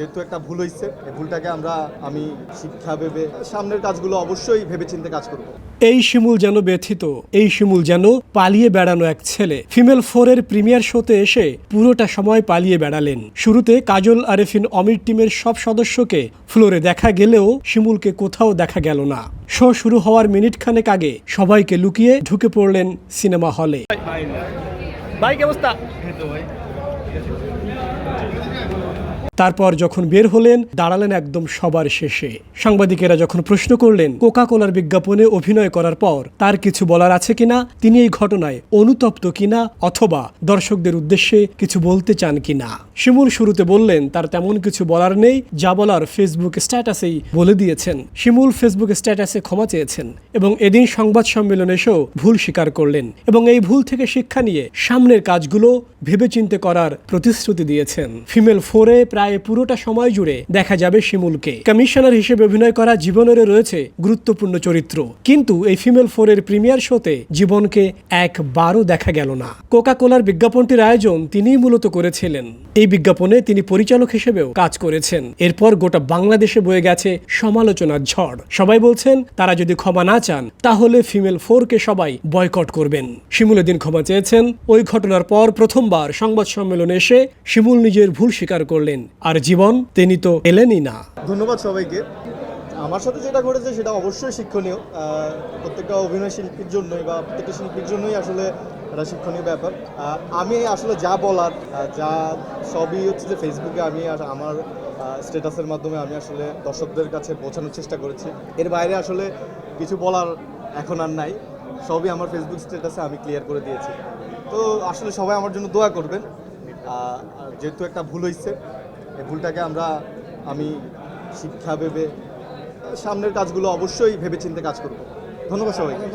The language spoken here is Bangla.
যেহেতু একটা ভুল হয়েছে এই ভুলটাকে আমরা আমি শিক্ষা ভেবে সামনের কাজগুলো অবশ্যই ভেবেচিন্তে কাজ করব। এই শিমুল যেন ব্যথিত এই শিমুল যেন পালিয়ে বেড়ানো এক ছেলে। ফিমেল ফোরের প্রিমিয়ার শোতে এসে পুরোটা সময় পালিয়ে বেড়ালেন। শুরুতে কাজল আরেফিন অমির টিমের সব সদস্যকে ফ্লোরে দেখা গেলেও শিমুলকে কোথাও দেখা গেল না। শো শুরু হওয়ার মিনিট খানেক আগে সবাইকে লুকিয়ে ঢুকে পড়লেন সিনেমা হলে। ভাই কি অবস্থা। তারপর যখন বের হলেন, দাঁড়ালেন একদম সবার শেষে। সাংবাদিকেরা যখন প্রশ্ন করলেন কোকা কোলার বিজ্ঞাপনে অভিনয় করার পর তার কিছু বলার আছে কিনা, তিনি এই ঘটনায় অনুতপ্ত কিনা, অথবা দর্শকদের উদ্দেশ্যে কিছু বলতে চান কিনা। শিমুল শুরুতে বললেন, তার তেমন কিছু বলার নেই, যা বলার ফেসবুক স্ট্যাটাসেই বলে দিয়েছেন। শিমুল ফেসবুক স্ট্যাটাসে ক্ষমা চেয়েছেন এবং এদিন সংবাদ সম্মেলনে এসেও ভুল স্বীকার করলেন এবং এই ভুল থেকে শিক্ষা নিয়ে সামনের কাজগুলো ভেবেচিন্তে করার প্রতিশ্রুতি দিয়েছেন। ফিমেল ফোরে প্রায় পুরোটা সময় জুড়ে দেখা যাবে শিমুলকে। কমিশনার হিসেবে অভিনয় করা জীবনেরও রয়েছে গুরুত্বপূর্ণ চরিত্র। কিন্তু এই ফিমেল ফোরের প্রিমিয়ার শোতে জীবনকে একবারও দেখা গেল না। কোকা কোলার বিজ্ঞাপনটির আয়োজন তিনিই মূলত করেছিলেন। এই বিজ্ঞাপনে তিনি পরিচালক হিসেবেও কাজ করেছেন। এরপর গোটা বাংলাদেশে বয়ে গেছে সমালোচনার ঝড়। সবাই বলছেন, তারা যদি ক্ষমা না চান, তাহলে ফিমেল ফোরকে সবাই বয়কট করবেন। শিমুল এদিন ক্ষমা চেয়েছেন। ওই ঘটনার পর প্রথমবার সংবাদ সম্মেলনে এসে শিমুল নিজের ভুল স্বীকার করলেন। আর জীবন তিনি তো এলেনই না। ধন্যবাদ সবাইকে। আমার সাথে যেটা ঘটেছে সেটা অবশ্যই শিক্ষণীয়। প্রত্যেকটা অভিনয় শিল্পীর জন্যই বা প্রত্যেকটা শিল্পীর জন্যই আসলে একটা শিক্ষণীয় ব্যাপার। আমি আসলে যা বলার যা সবই হচ্ছে যে ফেসবুকে আমি আর আমার স্ট্যাটাসের মাধ্যমে আমি আসলে দর্শকদের কাছে পৌঁছানোর চেষ্টা করেছি। এর বাইরে আসলে কিছু বলার এখন আর নাই। সবই আমার ফেসবুক স্ট্যাটাসে আমি ক্লিয়ার করে দিয়েছি। তো আসলে সবাই আমার জন্য দোয়া করবেন। যেহেতু একটা ভুল হয়েছে এই ভুলটাকে আমরা আমি শিক্ষা ভেবে সামনের কাজগুলো অবশ্যই ভেবেচিন্তে কাজ করব। ধন্যবাদ সবাইকে।